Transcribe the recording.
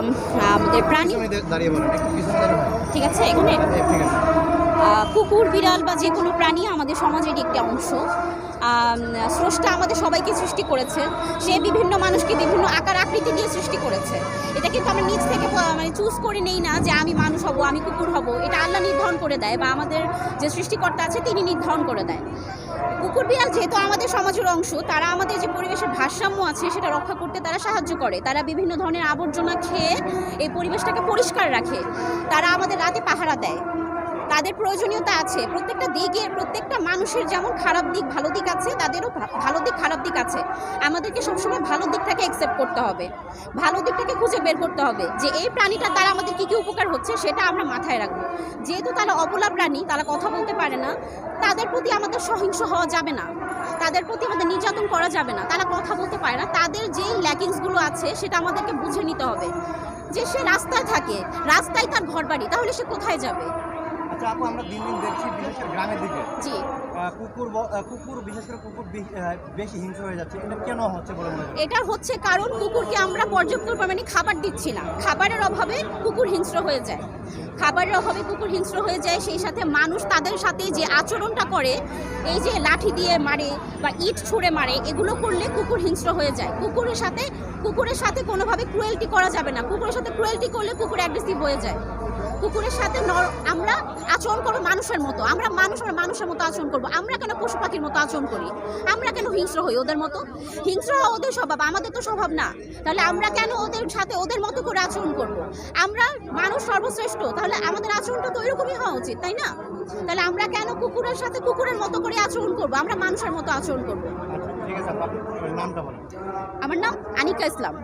আম, আমাদের প্রাণী। ঠিক আছে এখানে? আহ, কুকুর বিড়াল বা যে কোনো প্রাণী আমাদের সমাজের একটি অংশ। স্রষ্টা আমাদের সবাইকে সৃষ্টি করেছে। সে বিভিন্ন মানুষকে বিভিন্ন আকার আকৃতি দিয়ে সৃষ্টি করেছে। এটা কিন্তু আমরা নিজ থেকে মানে চুজ করে নেই না যে আমি মানুষ হব, আমি কুকুর হব। এটা আল্লাহ নির্ধারণ করে দেয় বা আমাদের যে সৃষ্টিকর্তা আছে তিনি নির্ধারণ করে দেয়। কুকুর বিড়াল যেহেতু আমাদের সমাজের অংশ, তারা আমাদের যে পরিবেশের ভারসাম্য আছে সেটা রক্ষা করতে তারা সাহায্য করে। তারা বিভিন্ন ধরনের আবর্জনা খেয়ে এই পরিবেশটাকে পরিষ্কার রাখে। তারা আমাদের রাতে পাহারা দেয়। তাদের প্রয়োজনীয়তা আছে। প্রত্যেকটা দিকে, প্রত্যেকটা মানুষের যেমন খারাপ দিক, ভালো দিক আছে, তাদেরও ভালো দিক, খারাপ দিক আছে। আমাদেরকে সবসময় ভালো দিকটাকে অ্যাকসেপ্ট করতে হবে। ভালো দিকটাকে খুঁজে বের করতে হবে যে, এই প্রাণীটার দ্বারা আমাদের কী কী উপকার হচ্ছে সেটা আমরা মাথায় রাখব। যেহেতু তারা অবলা প্রাণী, তারা কথা বলতে পারে না, তাদের প্রতি আমাদের সহিংস হওয়া যাবে না। তাদের প্রতি আমাদের নির্যাতন করা যাবে না। তারা কথা বলতে পারে না। তাদের যেই ল্যাকিংসগুলো আছে, সেটা আমাদেরকে বুঝে নিতে হবে। যে সে রাস্তায় থাকে, রাস্তায় তার ঘর বাড়ি তাহলে সে কোথায় যাবে? আচ্ছা আপু আমরা দিন দিন দেখছি বিশেষ করে গ্রামের দিকে। জি। কুকুর কুকুর বিশেষ করে কুকুর বেশি হিংস্র হয়ে যাচ্ছে। এটা কেন হচ্ছে বলে মনে এটা হচ্ছে কারণ কুকুরকে আমরা পর্যাপ্ত পরিমাণে খাবার দিচ্ছি না। খাবারের অভাবে কুকুর হিংস্র হয়ে যায়। খাবারের অভাবে কুকুর হিংস্র হয়ে যায় সেই সাথে মানুষ তাদের সাথে যে আচরণটা করে এই যে লাঠি দিয়ে মারে বা ইট ছুঁড়ে মারে এগুলো করলে কুকুর হিংস্র হয়ে যায়। কুকুরের সাথে কুকুরের সাথে কোনোভাবে ক্রুয়েলটি করা যাবে না। কুকুরের সাথে ক্রুয়েলটি করলে কুকুর অ্যাগ্রেসিভ হয়ে যায়। কুকুরের সাথে আমরা আচরণ করব মানুষের মতো। আমরা মানুষের মানুষের মতো আচরণ করব। আমরা কেন পশু পাখির মতো আচরণ করি? আমরা কেন হিংস্র হই ওদের মতো? হিংস্র হওয়া ওদের স্বভাব আমাদের তো স্বভাব না। তাহলে আমরা কেন ওদের সাথে ওদের মতো করে আচরণ করব। আমরা মানুষ সর্বশ্রেষ্ঠ তাহলে আমাদের আচরণটা তো ওইরকমই হওয়া উচিত তাই না? তাহলে আমরা কেন কুকুরের সাথে কুকুরের মতো করে আচরণ করব? আমরা মানুষের মতো আচরণ করব। আমার নাম আনিকা ইসলাম।